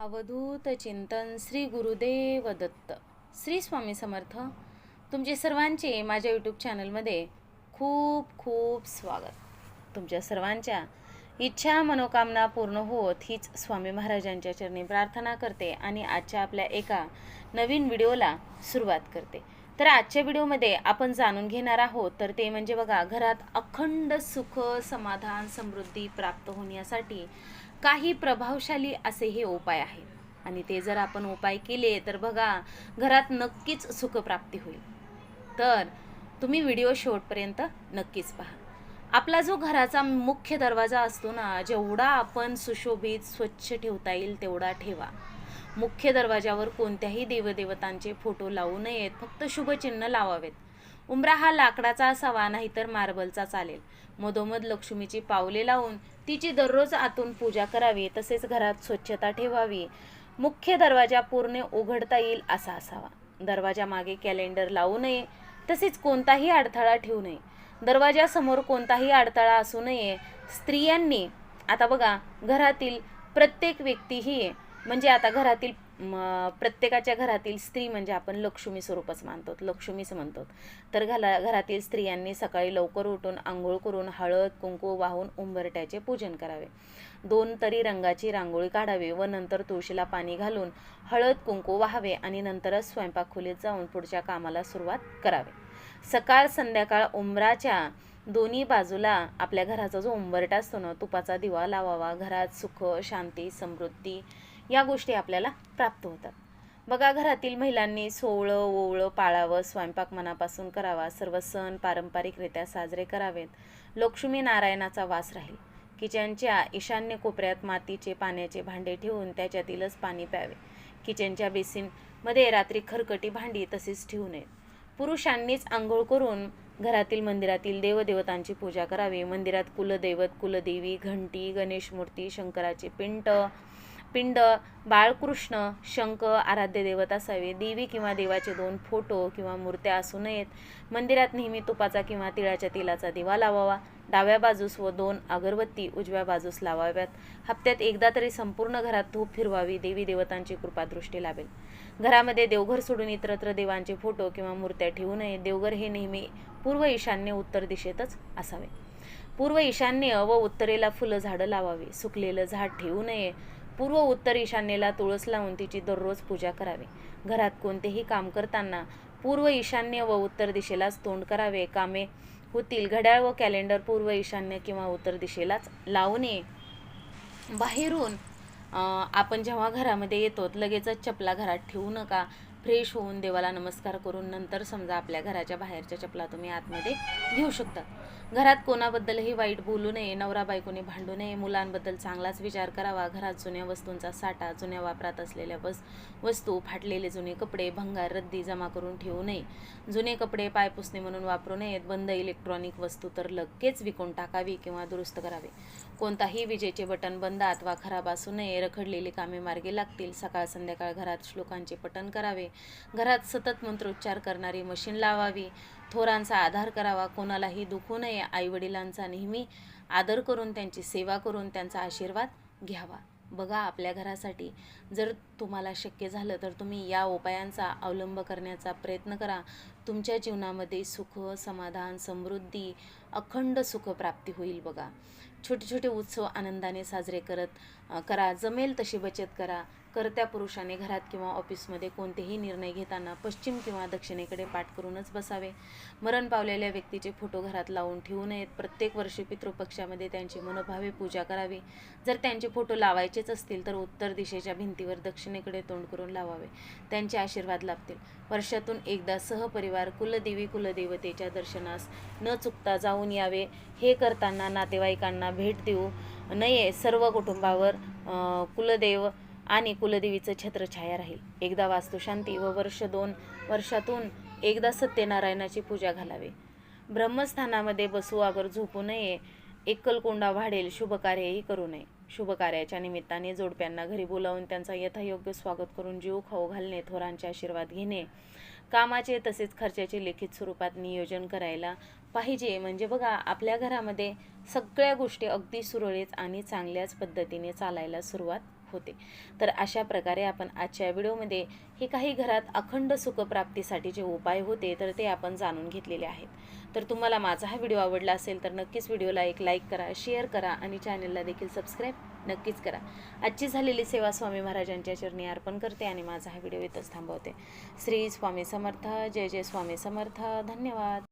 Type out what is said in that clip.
अवधूत चिंतन श्री गुरुदेव दत्त. श्री स्वामी समर्थ. तुमचे सर्वांचे माझ्या यूट्यूब चॅनलमध्ये खूप खूप स्वागत. तुमच्या सर्वांच्या इच्छा मनोकामना पूर्ण होत हीच स्वामी महाराजांच्या चरणी प्रार्थना करते आणि आजच्या आपल्या एका नवीन व्हिडिओला सुरुवात करते. तर आजच्या व्हिडिओमध्ये आपण जाणून घेणार आहोत तर ते म्हणजे बघा घरात अखंड सुख समाधान समृद्धी प्राप्त होण्यासाठी काही प्रभावशाली असे हे उपाय आहेत. आणि ते जर आपण उपाय केले तर बघा घरात नक्कीच सुखप्राप्ती होईल. तर तुम्ही व्हिडिओ शेवटपर्यंत नक्कीच पहा. आपला जो घराचा मुख्य दरवाजा असतो ना जेवढा आपण सुशोभित स्वच्छ ठेवता येईल तेवढा ठेवा. मुख्य दरवाजावर कोणत्याही देवदेवतांचे फोटो लावू नयेत फक्त शुभचिन्ह लावावेत. उंबरा हा लाकडाचा असावा नाहीतर मार्बलचा चालेल. मधोमध लक्ष्मीची पावले लावून तिची दररोज आतून पूजा करावी तसेच घरात स्वच्छता ठेवावी. मुख्य दरवाजा पूर्ण उघडता येईल असा असावा. दरवाजा मागे कॅलेंडर लावू नये तसेच कोणताही अडथळा ठेवू नये. दरवाजासमोर कोणताही अडथळा असू नये. स्त्रियांनी आता बघा घरातील प्रत्येक व्यक्ती ही म्हणजे आता घरातील म, प्रत्येकाच्या घरातील स्त्री म्हणजे आपण लक्ष्मी स्वरूपच मानतो लक्ष्मीच म्हणतो. तर घरा घरातील स्त्रियांनी सकाळी लवकर उठून आंघोळ करून हळद कुंकू वाहून उंबरट्याचे पूजन करावे. दोन तरी रंगाची रांगोळी काढावी व नंतर तुळशीला पाणी घालून हळद कुंकू वाहावे आणि नंतरच स्वयंपाक खोलीत जाऊन पुढच्या कामाला सुरुवात करावे. सकाळ संध्याकाळ उंबराच्या दोन्ही बाजूला आपल्या घराचा जो उंबरटा असतो ना तुपाचा दिवा लावावा घरात सुख शांती समृद्धी या गोष्टी आपल्याला प्राप्त होतात. बघा घरातील महिलांनी सोवळं ओवळं पाळावं स्वयंपाक मनापासून करावा सर्व सण पारंपरिकरित्या साजरे करावेत. लक्ष्मी नारायणाचा वास राहील. किचनच्या ईशान्य कोपऱ्यात मातीचे पाण्याचे भांडे ठेवून त्याच्यातीलच पाणी प्यावे. किचनच्या बेसिनमध्ये रात्री खरकटी भांडी तसेच ठेवू नयेत. पुरुषांनीच आंघोळ करून घरातील मंदिरातील देवदेवतांची पूजा करावी. मंदिरात कुलदैवत कुलदेवी घंटी गणेश मूर्ती शंकराचे पिंट पिंड बाळकृष्ण शंख आराध्य देवत असावे. देवी किंवा देवाचे दोन फोटो किंवा मूर्त्या असू नयेत. मंदिरात नेहमी तुपाचा किंवा तिळाच्या तेलाचा दिवा लावावा. डाव्या बाजूस व दोन अगरबत्ती उजव्या बाजूस लावाव्यात. हप्त्यात एकदा तरी संपूर्ण घरात धूप फिरवावी देवी देवतांची कृपादृष्टी लाभेल. घरामध्ये देवघर सोडून इतरत्र देवांचे फोटो किंवा मूर्त्या ठेवू नये. देवघर हे नेहमी पूर्व ईशान्य उत्तर दिशेतच असावे. पूर्व ईशान्य व उत्तरेला फुलं झाडं लावावी. सुकलेलं झाड ठेवू नये. पूर्व उत्तर ईशान्येला तुळस लावून तिची दररोज पूजा करावी. घरात कोणतेही काम करताना पूर्व ईशान्य व उत्तर दिशेलाच तोंड करावे. कामे होतील घड्याळ व कॅलेंडर पूर्व ईशान्य किंवा उत्तर दिशेलाच लावू नये. बाहेरून आपण जेव्हा घरामध्ये येतो लगेचच चपला घरात ठेवू नका. फ्रेश होऊन देवाला नमस्कार करून नंतर समजा आपल्या घराच्या बाहेरच्या चपला तुम्ही आतमध्ये घेऊ शकता. घरात कोणाबद्दलही वाईट बोलू नये नवरा बायकोने भांडू नये मुलांबद्दल चांगलाच विचार करावा. घरात जुन्या वस्तूंचा साठा जुन्या वापरात असलेल्या वस वस्तू फाटलेले जुने कपडे भंगार रद्दी जमा करून ठेवू नये. जुने कपडे पायपुसणे म्हणून वापरू नयेत. बंद इलेक्ट्रॉनिक वस्तू तर लगेच विकून टाकावी किंवा दुरुस्त करावे. कोणताही विजेचे बटन बंद अथवा खराब असू नये. रखडलेली कामे मार्गी लागतील. सकाळ संध्याकाळ घरात श्लोकांचे पठण करावे. घरात सतत मंत्रोच्चार करणारी मशीन लावावी थोरांचा आधार करावा कोणालाही दुखू नये आईवडिलांचा नेहमी आदर करून त्यांची सेवा करून त्यांचा आशीर्वाद घ्यावा. बघा आपल्या घरासाठी जर तुम्हाला शक्य झालं तर तुम्ही या उपायांचा अवलंब करण्याचा प्रयत्न करा. तुमच्या जीवनामध्ये सुख समाधान समृद्धी अखंड सुखप्राप्ती होईल बघा. छोटे छोटे उत्सव आनंदाने साजरे करत करा. जमेल तशी बचत करा. कर्त्या पुरुषाने घरात किंवा ऑफिसमध्ये कोणतेही निर्णय घेताना पश्चिम किंवा दक्षिणेकडे पाठ करूनच बसावे. मरण पावलेल्या व्यक्तीचे फोटो घरात लावून ठेवू नयेत. प्रत्येक वर्षी पितृपक्षामध्ये त्यांची मनोभावे पूजा करावी. जर त्यांचे फोटो लावायचेच असतील तर उत्तर दिशेच्या भिंतीवर दक्षिणेकडे तोंड करून लावावे. त्यांचे आशीर्वाद लाभतील. वर्षातून एकदा सहपरिवार कुलदेवी कुलदेवतेच्या दर्शनास न चुकता जाऊन यावे. हे करताना नातेवाईकांना भेट देऊ नये. सर्व कुटुंबावर कुलदेव आणि कुलदेवीचं छत्रछाया राहील. एकदा वास्तुशांती व वर्ष दोन वर्षातून एकदा सत्यनारायणाची पूजा घालावी. ब्रह्मस्थानामध्ये बसू अगर झोपू नये. एकलकोंडा वाढेल शुभकार्यही करू नये. शुभकार्याच्या निमित्ताने जोडप्यांना घरी बोलावून त्यांचा यथायोग्य स्वागत करून जीव खाऊ घालणे थोरांचे आशीर्वाद घेणे. कामाचे तसेच खर्चाचे लिखित स्वरूपात नियोजन करायला पाहिजे. म्हणजे बघा आपल्या घरामध्ये सगळ्या गोष्टी अगदी सुरळीत आणि चांगल्याच पद्धतीने चालायला सुरुवात होते. तर अशा प्रकारे आपण आजच्या व्हिडिओमध्ये हे काही घरात अखंड सुखप्राप्तीसाठी जे उपाय होते तर ते आपण जाणून घेतलेले आहेत. तर तुम्हाला माझा हा व्हिडिओ आवडला असेल तर नक्कीच व्हिडिओला एक लाईक करा शेअर करा आणि चॅनलला देखील सबस्क्राईब नक्कीच करा. आजची झालेली सेवा स्वामी महाराजांच्या चरणी अर्पण करते आणि माझा हा व्हिडिओ इथंच थांबवते. श्री स्वामी समर्थ जय जय स्वामी समर्थ. धन्यवाद.